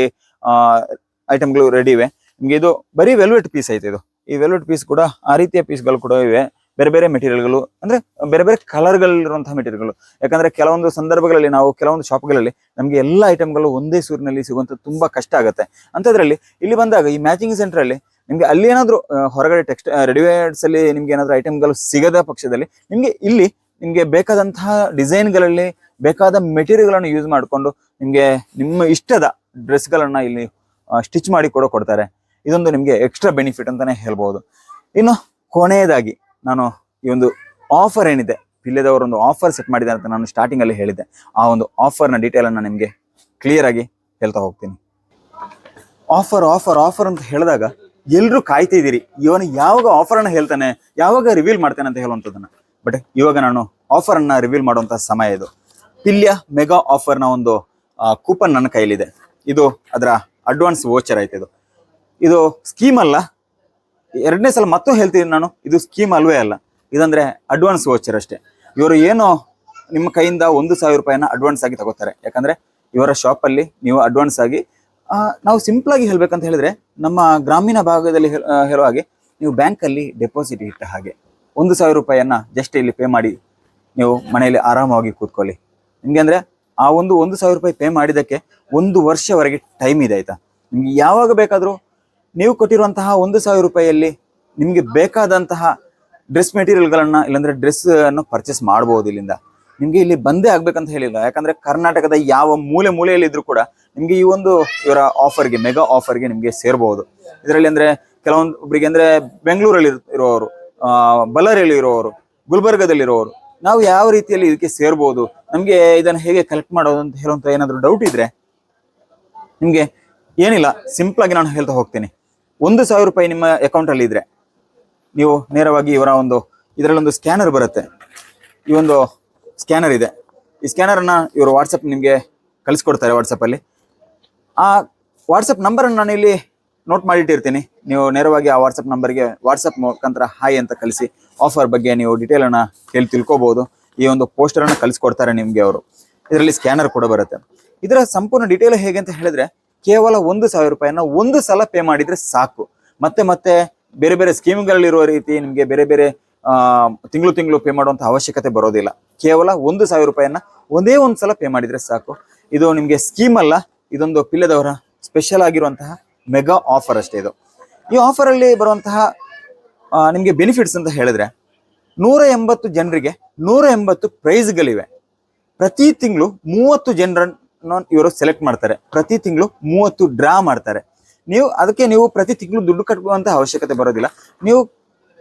ಐಟಮ್ಗಳು ರೆಡಿ ಇವೆ. ನಿಮ್ಗೆ ಇದು ಬರೀ ವೆಲ್ವೆಟ್ ಪೀಸ್ ಐತೆ ಇದು. ಈ ವೆಲ್ವೆಟ್ ಪೀಸ್ ಕೂಡ ಆ ರೀತಿಯ ಪೀಸ್ಗಳು ಕೂಡ ಇವೆ. ಬೇರೆ ಬೇರೆ ಮೆಟೀರಿಯಲ್ಗಳು ಅಂದ್ರೆ ಬೇರೆ ಬೇರೆ ಕಲರ್ಗಳಿರುವಂತಹ ಮೆಟೀರಿಯಲ್ಗಳು ಯಾಕಂದ್ರೆ ಕೆಲವೊಂದು ಸಂದರ್ಭಗಳಲ್ಲಿ ನಾವು ಕೆಲವೊಂದು ಶಾಪ್ಗಳಲ್ಲಿ ನಮಗೆ ಎಲ್ಲ ಐಟಮ್ಗಳು ಒಂದೇ ಸೂರಿನಲ್ಲಿ ಸಿಗುವಂತ ತುಂಬಾ ಕಷ್ಟ ಆಗುತ್ತೆ. ಅಂಥದ್ರಲ್ಲಿ ಇಲ್ಲಿ ಬಂದಾಗ ಈ ಮ್ಯಾಚಿಂಗ್ ಸೆಂಟರ್ ಅಲ್ಲಿ ನಿಮ್ಗೆ ಅಲ್ಲಿ ಏನಾದರೂ ಹೊರಗಡೆ ಟೆಕ್ಸ್ಟ್ ರೆಡಿಮೇಡ್ಸ್ ಅಲ್ಲಿ ನಿಮ್ಗೆ ಏನಾದ್ರು ಐಟಮ್ಗಳು ಸಿಗದ ಪಕ್ಷದಲ್ಲಿ ನಿಮಗೆ ಇಲ್ಲಿ ನಿಮಗೆ ಬೇಕಾದಂತಹ ಡಿಸೈನ್ಗಳಲ್ಲಿ ಬೇಕಾದ ಮೆಟೀರಿಯಲ್ಗಳನ್ನು ಯೂಸ್ ಮಾಡಿಕೊಂಡು ನಿಮಗೆ ನಿಮ್ಮ ಇಷ್ಟದ ಡ್ರೆಸ್ಗಳನ್ನು ಇಲ್ಲಿ ಸ್ಟಿಚ್ ಮಾಡಿ ಕೂಡ ಕೊಡ್ತಾರೆ. ಇದೊಂದು ನಿಮಗೆ ಎಕ್ಸ್ಟ್ರಾ ಬೆನಿಫಿಟ್ ಅಂತಾನೆ ಹೇಳ್ಬೋದು. ಇನ್ನು ಕೊನೆಯದಾಗಿ ನಾನು ಈ ಒಂದು ಆಫರ್ ಏನಿದೆ ಒಂದು ಆಫರ್ ಸೆಟ್ ಮಾಡಿದ್ದಾರೆ ಅಂತ ನಾನು ಸ್ಟಾರ್ಟಿಂಗ್ ಅಲ್ಲಿ ಹೇಳಿದ್ದೆ. ಆ ಒಂದು ಆಫರ್ನ ಡೀಟೇಲನ್ನು ನಿಮಗೆ ಕ್ಲಿಯರಾಗಿ ಹೇಳ್ತಾ ಹೋಗ್ತೀನಿ. ಆಫರ್ ಆಫರ್ ಆಫರ್ ಅಂತ ಹೇಳಿದಾಗ ಎಲ್ಲರೂ ಕಾಯ್ತಿದ್ದೀರಿ ಇವನು ಯಾವಾಗ ಆಫರ್ ಅನ್ನ ಹೇಳ್ತಾನೆ, ಯಾವಾಗ ರಿವೀಲ್ ಮಾಡ್ತಾನೆ ಅಂತ ಹೇಳುವಂಥದ್ದನ್ನು. ಬಟ್ ಇವಾಗ ನಾನು ಆಫರ್ ಅನ್ನ ರಿವೀಲ್ ಮಾಡುವಂಥ ಸಮಯ ಇದು. ಪಿಲ್ಯ ಮೆಗಾ ಆಫರ್ನ ಒಂದು ಕೂಪನ್ ನನ್ನ ಕೈಲಿದೆ. ಇದು ಅದರ ಅಡ್ವಾನ್ಸ್ ವೋಚರ್ ಆಯ್ತು ಇದು. ಇದು ಸ್ಕೀಮ್ ಅಲ್ಲ ಎರಡನೇ ಸಲ ಮತ್ತೂ ಹೇಳ್ತೀನಿ ನಾನು, ಇದು ಸ್ಕೀಮ್ ಅಲ್ವೇ ಅಲ್ಲ. ಇದಂದ್ರೆ ಅಡ್ವಾನ್ಸ್ ವೋಚರ್ ಅಷ್ಟೇ. ಇವರು ಏನು ನಿಮ್ಮ ಕೈಯಿಂದ ಒಂದು ಸಾವಿರ ರೂಪಾಯಿನ ಅಡ್ವಾನ್ಸ್ ಆಗಿ ತಗೋತಾರೆ. ಯಾಕಂದ್ರೆ ಇವರ ಶಾಪ್ ಅಲ್ಲಿ ನೀವು ಅಡ್ವಾನ್ಸ್ ಆಗಿ ನಾವು ಸಿಂಪಲ್ ಆಗಿ ಹೇಳ್ಬೇಕಂತ ಹೇಳಿದ್ರೆ ನಮ್ಮ ಗ್ರಾಮೀಣ ಭಾಗದಲ್ಲಿ ಹೇಳುವ ಹಾಗೆ ನೀವು ಬ್ಯಾಂಕ್ ಅಲ್ಲಿ ಡೆಪಾಸಿಟ್ ಇಟ್ಟ ಹಾಗೆ ಒಂದು ಸಾವಿರ ರೂಪಾಯಿಯನ್ನ ಜಸ್ಟ್ ಇಲ್ಲಿ ಪೇ ಮಾಡಿ ನೀವು ಮನೆಯಲ್ಲಿ ಆರಾಮವಾಗಿ ಕೂತ್ಕೊಳ್ಳಿ. ನಿಮಗೆ ಅಂದ್ರೆ ಆ ಒಂದು ಒಂದು ಸಾವಿರ ರೂಪಾಯಿ ಪೇ ಮಾಡಿದಕ್ಕೆ ಒಂದು ವರ್ಷವರೆಗೆ ಟೈಮ್ ಇದೆ ಆಯಿತಾ? ನಿಮ್ಗೆ ಯಾವಾಗ ಬೇಕಾದ್ರೂ ನೀವು ಕೊಟ್ಟಿರುವಂತಹ ಒಂದು ಸಾವಿರ ರೂಪಾಯಿಯಲ್ಲಿ ನಿಮಗೆ ಬೇಕಾದಂತಹ ಡ್ರೆಸ್ ಮೆಟೀರಿಯಲ್ಗಳನ್ನು ಇಲ್ಲಾಂದರೆ ಡ್ರೆಸ್ ಅನ್ನು ಪರ್ಚೇಸ್ ಮಾಡಬಹುದು ಇಲ್ಲಿಂದ. ನಿಮಗೆ ಇಲ್ಲಿ ಬಂದೇ ಆಗ್ಬೇಕಂತ ಹೇಳಿಲ್ಲ. ಯಾಕಂದ್ರೆ ಕರ್ನಾಟಕದ ಯಾವ ಮೂಲೆ ಮೂಲೆಯಲ್ಲಿ ಇದ್ರೂ ಕೂಡ ನಿಮಗೆ ಈ ಒಂದು ಇವರ ಆಫರ್ಗೆ ಮೆಗಾ ಆಫರ್ಗೆ ನಿಮಗೆ ಸೇರ್ಬೋದು. ಇದರಲ್ಲಿ ಅಂದ್ರೆ ಕೆಲವೊಂದು ಒಬ್ಬರಿಗೆ ಅಂದ್ರೆ ಬೆಂಗಳೂರಲ್ಲಿ ಇರೋರು ಬಳ್ಳಾರಿಯಲ್ಲಿ ಇರೋರು, ಗುಲ್ಬರ್ಗದಲ್ಲಿ ಇರುವವರು ನಾವು ಯಾವ ರೀತಿಯಲ್ಲಿ ಇದಕ್ಕೆ ಸೇರ್ಬೋದು? ನಮಗೆ ಇದನ್ನ ಹೇಗೆ ಕಲೆಕ್ಟ್ ಮಾಡೋದು ಅಂತ ಹೇಳುವಂಥ ಏನಾದರೂ ಡೌಟ್ ಇದ್ರೆ ನಿಮಗೆ ಏನಿಲ್ಲ ಸಿಂಪಲ್ ಆಗಿ ನಾನು ಹೇಳ್ತಾ ಹೋಗ್ತೀನಿ. ಒಂದು ಸಾವಿರ ರೂಪಾಯಿ ನಿಮ್ಮ ಅಕೌಂಟ್ ಅಲ್ಲಿ ಇದ್ರೆ ನೀವು ನೇರವಾಗಿ ಇವರ ಒಂದು ಇದರಲ್ಲಿ ಒಂದು ಸ್ಕ್ಯಾನರ್ ಬರುತ್ತೆ. ಈ ಒಂದು ಸ್ಕ್ಯಾನರ್ ಇದೆ. ಈ ಸ್ಕ್ಯಾನರ್ ಅನ್ನ ಇವರು ವಾಟ್ಸಪ್ ನಿಮಗೆ ಕಳಿಸ್ಕೊಡ್ತಾರೆ ವಾಟ್ಸಪ್ಪಲ್ಲಿ ಆ ವಾಟ್ಸಪ್ ನಂಬರ್ ನಾನು ಇಲ್ಲಿ ನೋಟ್ ಮಾಡಿಟ್ಟಿರ್ತೀನಿ. ನೀವು ನೇರವಾಗಿ ಆ ವಾಟ್ಸಪ್ ನಂಬರ್ಗೆ ವಾಟ್ಸಪ್ ಮುಖಾಂತರ ಹಾಯ್ ಅಂತ ಕಳಿಸಿ ಆಫರ್ ಬಗ್ಗೆ ನೀವು ಡೀಟೇಲ್ ಅನ್ನ ಕೇಳಿ ತಿಳ್ಕೊಬಹುದು ಈ ಒಂದು ಪೋಸ್ಟರ್ ಅನ್ನ ಕಳಿಸ್ಕೊಡ್ತಾರೆ ನಿಮಗೆ ಅವರು. ಇದರಲ್ಲಿ ಸ್ಕ್ಯಾನರ್ ಕೂಡ ಬರುತ್ತೆ. ಇದರ ಸಂಪೂರ್ಣ ಡೀಟೇಲ್ ಹೇಗೆ ಅಂತ ಹೇಳಿದ್ರೆ ಕೇವಲ ಒಂದು ಸಾವಿರ ರೂಪಾಯಿನ ಒಂದು ಸಲ ಪೇ ಮಾಡಿದರೆ ಸಾಕು. ಮತ್ತೆ ಮತ್ತೆ ಬೇರೆ ಬೇರೆ ಸ್ಕೀಮ್ಗಳಲ್ಲಿರುವ ರೀತಿ ನಿಮಗೆ ಬೇರೆ ಬೇರೆ ತಿಂಗಳು ತಿಂಗಳು ಪೇ ಮಾಡುವಂಥ ಅವಶ್ಯಕತೆ ಬರೋದಿಲ್ಲ. ಕೇವಲ ಒಂದು ಸಾವಿರ ರೂಪಾಯಿಯನ್ನು ಒಂದೇ ಒಂದು ಸಲ ಪೇ ಮಾಡಿದರೆ ಸಾಕು. ಇದು ನಿಮಗೆ ಸ್ಕೀಮ್ ಅಲ್ಲ, ಇದೊಂದು ಪಿಲ್ಲದವರ ಸ್ಪೆಷಲ್ ಆಗಿರುವಂತಹ ಮೆಗಾ ಆಫರ್ ಅಷ್ಟೇ ಇದು. ಈ ಆಫರಲ್ಲಿ ಬರುವಂತಹ ನಿಮಗೆ ಬೆನಿಫಿಟ್ಸ್ ಅಂತ ಹೇಳಿದ್ರೆ ನೂರ ಎಂಬತ್ತು ಜನರಿಗೆ ನೂರ ಎಂಬತ್ತು ಪ್ರೈಸ್ಗಳಿವೆ ಪ್ರತಿ ತಿಂಗಳು ಮೂವತ್ತು ಜನರನ್ನು ಇವರು ಸೆಲೆಕ್ಟ್ ಮಾಡ್ತಾರೆ. ಪ್ರತಿ ತಿಂಗಳು ಮೂವತ್ತು ಡ್ರಾ ಮಾಡ್ತಾರೆ. ನೀವು, ಅದಕ್ಕೆ ನೀವು ಪ್ರತಿ ತಿಂಗಳು ದುಡ್ಡು ಕಟ್ಟುವಂತಹ ಅವಶ್ಯಕತೆ ಬರೋದಿಲ್ಲ. ನೀವು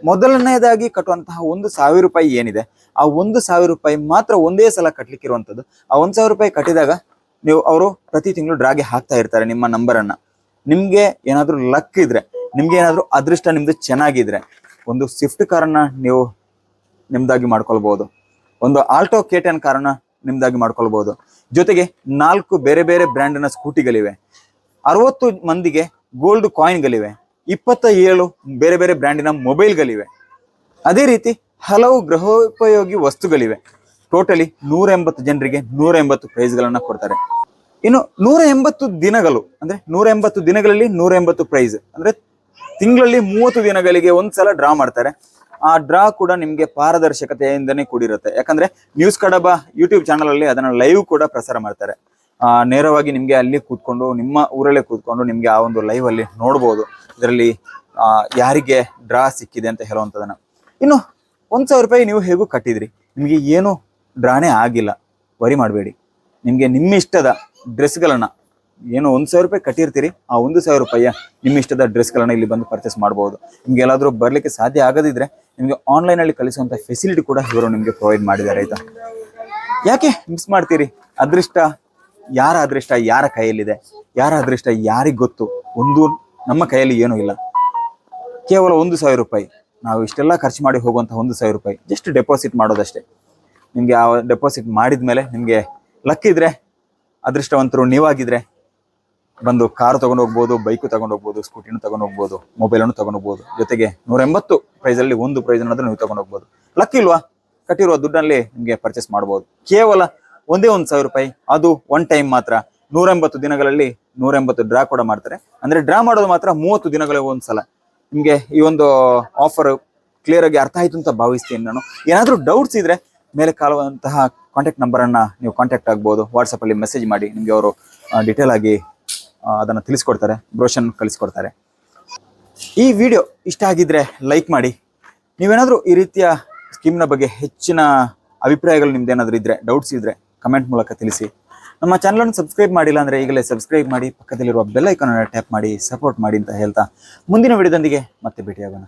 ಮೊದಲನೆಯದಾಗಿ ಕಟ್ಟುವಂತಹ ಒಂದು ಸಾವಿರ ರೂಪಾಯಿ ಏನಿದೆ, ಆ ಒಂದು ಸಾವಿರ ರೂಪಾಯಿ ಮಾತ್ರ ಒಂದೇ ಸಲ ಕಟ್ಲಿಕ್ಕೆ ಇರುವಂತದ್ದು ಆ ಒಂದು ಸಾವಿರ ರೂಪಾಯಿ ಕಟ್ಟಿದಾಗ ನೀವು ಅವರು ಪ್ರತಿ ತಿಂಗಳು ಡ್ರಾಗೆ ಹಾಕ್ತಾ ಇರ್ತಾರೆ ನಿಮ್ಮ ನಂಬರನ್ನು ನಿಮಗೆ ಏನಾದರೂ ಲಕ್ ಇದ್ರೆ, ನಿಮ್ಗೆ ಏನಾದರೂ ಅದೃಷ್ಟ ನಿಮ್ದು ಚೆನ್ನಾಗಿದ್ರೆ, ಒಂದು ಸ್ವಿಫ್ಟ್ ಕಾರನ್ನ ನೀವು ನಿಮ್ದಾಗಿ ಮಾಡ್ಕೊಳ್ಬೋದು. ಒಂದು ಆಲ್ಟೋ ಕೇಟನ್ ಕಾರನ್ನ ನಿಮ್ದಾಗಿ ಮಾಡ್ಕೊಳ್ಬಹುದು ಜೊತೆಗೆ ನಾಲ್ಕು ಬೇರೆ ಬೇರೆ ಬ್ರ್ಯಾಂಡ್ನ ಸ್ಕೂಟಿಗಳಿವೆ. ಅರವತ್ತು ಮಂದಿಗೆ ಗೋಲ್ಡ್ ಕಾಯಿನ್ಗಳಿವೆ. ಇಪ್ಪತ್ತ ಏಳು ಬೇರೆ ಬೇರೆ ಬ್ರ್ಯಾಂಡಿನ ಮೊಬೈಲ್ಗಳಿವೆ. ಅದೇ ರೀತಿ ಹಲವು ಗೃಹೋಪಯೋಗಿ ವಸ್ತುಗಳಿವೆ. ಟೋಟಲಿ ನೂರ ಎಂಬತ್ತು ಜನರಿಗೆ ನೂರ ಎಂಬತ್ತು ಪ್ರೈಸ್ಗಳನ್ನ ಕೊಡ್ತಾರೆ. ಇನ್ನು ನೂರ ಎಂಬತ್ತು ದಿನಗಳು, ಅಂದ್ರೆ ನೂರ ಎಂಬತ್ತು ದಿನಗಳಲ್ಲಿ ನೂರ ಎಂಬತ್ತು ಪ್ರೈಸ್, ಅಂದ್ರೆ ತಿಂಗಳಲ್ಲಿ ಮೂವತ್ತು ದಿನಗಳಿಗೆ ಒಂದ್ಸಲ ಡ್ರಾ ಮಾಡ್ತಾರೆ. ಆ ಡ್ರಾ ಕೂಡ ನಿಮಗೆ ಪಾರದರ್ಶಕತೆಯಿಂದನೇ ಕೂಡಿರುತ್ತೆ. ಯಾಕಂದ್ರೆ ನ್ಯೂಸ್ ಕಡಬ ಯೂಟ್ಯೂಬ್ ಚಾನಲ್ ಅಲ್ಲಿ ಅದನ್ನ ಲೈವ್ ಕೂಡ ಪ್ರಸಾರ ಮಾಡ್ತಾರೆ. ಆ, ನೇರವಾಗಿ ನಿಮಗೆ ಅಲ್ಲಿ ಕೂತ್ಕೊಂಡು, ನಿಮ್ಮ ಊರಲ್ಲೇ ಕೂತ್ಕೊಂಡು ನಿಮಗೆ ಆ ಒಂದು ಲೈವ್ ಅಲ್ಲಿ ನೋಡ್ಬೋದು. ಇದರಲ್ಲಿ ಯಾರಿಗೆ ಡ್ರಾ ಸಿಕ್ಕಿದೆ ಅಂತ ಹೇಳುವಂಥದ್ದನ್ನು. ಇನ್ನು ಒಂದ್ ಸಾವಿರ ರೂಪಾಯಿ ನೀವು ಹೇಗೂ ಕಟ್ಟಿದ್ರಿ? ನಿಮಗೆ ಏನು ಡ್ರಾನೇ ಆಗಿಲ್ಲ. ವರಿ ಮಾಡಬೇಡಿ. ನಿಮಗೆ ನಿಮ್ಮ ಇಷ್ಟದ ಡ್ರೆಸ್ಗಳನ್ನ ಏನು ಒಂದು ಸಾವಿರ ರೂಪಾಯಿ ಕಟ್ಟಿರ್ತೀರಿ, ಆ ಒಂದು ಸಾವಿರ ರೂಪಾಯಿಯ ನಿಮ್ಮ ಇಷ್ಟದ ಡ್ರೆಸ್ಗಳನ್ನ ಇಲ್ಲಿ ಬಂದು ಪರ್ಚೇಸ್ ಮಾಡಬಹುದು ನಿಮ್ಗೆ ಎಲ್ಲಾದರೂ ಬರ್ಲಿಕ್ಕೆ ಸಾಧ್ಯ ಆಗದಿದ್ರೆ ನಿಮಗೆ ಆನ್ಲೈನ್ ಅಲ್ಲಿ ಕಳಿಸುವಂತ ಫೆಸಿಲಿಟಿ ಕೂಡ ಇವರು ನಿಮಗೆ ಪ್ರೊವೈಡ್ ಮಾಡಿದ್ದಾರೆ, ಆಯ್ತಾ? ಯಾಕೆ ಮಿಸ್ ಮಾಡ್ತೀರಿ? ಅದೃಷ್ಟ ಯಾರ ಅದೃಷ್ಟ, ಯಾರ ಕೈಯಲ್ಲಿದೆ? ಯಾರ ಅದೃಷ್ಟ, ಯಾರಿಗೆ ಗೊತ್ತು? ಒಂದು ನಮ್ಮ ಕೈಯಲ್ಲಿ ಏನೂ ಇಲ್ಲ. ಕೇವಲ ಒಂದು ಸಾವಿರ ರೂಪಾಯಿ. ನಾವು ಇಷ್ಟೆಲ್ಲ ಖರ್ಚು ಮಾಡಿ ಹೋಗುವಂಥ ಒಂದು ಸಾವಿರ ರೂಪಾಯಿ. ಜಸ್ಟ್ ಡೆಪಾಸಿಟ್ ಮಾಡೋದಷ್ಟೇ. ನಿಮಗೆ ಆ ಡೆಪಾಸಿಟ್ ಮಾಡಿದ ಮೇಲೆ ನಿಮಗೆ ಲಕ್ ಇದ್ರೆ, ಅದೃಷ್ಟವಂತರು ನೀವಾಗಿದ್ರೆ ಬಂದು ಕಾರು ತಗೊಂಡು ಹೋಗ್ಬೋದು ಬೈಕು ತಗೊಂಡು ಹೋಗ್ಬೋದು ಸ್ಕೂಟಿನೂ ತಗೊಂಡು ಹೋಗ್ಬೋದು ಮೊಬೈಲನ್ನು ತಗೊಂಡು ಹೋಗ್ಬೋದು. ಜೊತೆಗೆ ನೂರ ಎಂಬತ್ತು ಪ್ರೈಸಲ್ಲಿ ಒಂದು ಪ್ರೈಸ್ ಅನ್ನೋದು ನೀವು ತಗೊಂಡು ಹೋಗ್ಬೋದು. ಲಕ್ ಇಲ್ವಾ? ಕಟ್ಟಿರುವ ದುಡ್ಡಲ್ಲಿ ನಿಮಗೆ ಪರ್ಚೇಸ್ ಮಾಡ್ಬೋದು. ಕೇವಲ ಒಂದೇ ಒಂದು ಸಾವಿರ ರೂಪಾಯಿ, ಅದು ಒನ್ ಟೈಮ್ ಮಾತ್ರ. ನೂರ ಎಂಬತ್ತು ದಿನಗಳಲ್ಲಿ ನೂರ ಎಂಬತ್ತು ಡ್ರಾ ಕೂಡ ಮಾಡ್ತಾರೆ. ಅಂದ್ರೆ ಡ್ರಾ ಮಾಡೋದು ಮಾತ್ರ ಮೂವತ್ತು ದಿನಗಳ ಒಂದ್ಸಲ. ನಿಮಗೆ ಈ ಒಂದು ಆಫರ್ ಕ್ಲಿಯರ್ ಆಗಿ ಅರ್ಥ ಆಯ್ತು ಅಂತ ಭಾವಿಸ್ತೀನಿ ನಾನು. ಏನಾದರೂ ಡೌಟ್ಸ್ ಇದ್ರೆ ಮೇಲೆ ಕಾಲುವಂತಹ ಕಾಂಟ್ಯಾಕ್ಟ್ ನಂಬರನ್ನು ನೀವು ಕಾಂಟ್ಯಾಕ್ಟ್ ಆಗ್ಬೋದು. ವಾಟ್ಸಪ್ಪಲ್ಲಿ ಮೆಸೇಜ್ ಮಾಡಿ, ನಿಮಗೆ ಅವರು ಡೀಟೇಲ್ ಆಗಿ ಅದನ್ನು ತಿಳಿಸ್ಕೊಡ್ತಾರೆ ಬ್ರೋಷನ್ ಕಳಿಸ್ಕೊಡ್ತಾರೆ. ಈ ವಿಡಿಯೋ ಇಷ್ಟ ಆಗಿದ್ರೆ ಲೈಕ್ ಮಾಡಿ. ನೀವೇನಾದರೂ ಈ ರೀತಿಯ ಸ್ಕೀಮ್ನ ಬಗ್ಗೆ ಹೆಚ್ಚಿನ ಅಭಿಪ್ರಾಯಗಳು ನಿಮ್ದು ಏನಾದರೂ ಇದ್ರೆ ಡೌಟ್ಸ್ ಇದ್ರೆ ಕಮೆಂಟ್ ಮೂಲಕ ತಿಳಿಸಿ. ನಮ್ಮ ಚಾನಲನ್ನು ಸಬ್ಸ್ಕ್ರೈಬ್ ಮಾಡಿಲ್ಲ ಅಂದರೆ ಈಗಲೇ ಸಬ್ಸ್ಕ್ರೈಬ್ ಮಾಡಿ, ಪಕ್ಕದಲ್ಲಿರುವ ಬೆಲ್ ಐಕಾನ್ ಟ್ಯಾಪ್ ಮಾಡಿ ಸಪೋರ್ಟ್ ಮಾಡಿ ಅಂತ ಹೇಳ್ತಾ ಮುಂದಿನ ವಿಡಿಯೋದೊಂದಿಗೆ ಮತ್ತೆ ಭೇಟಿಯಾಗೋಣ.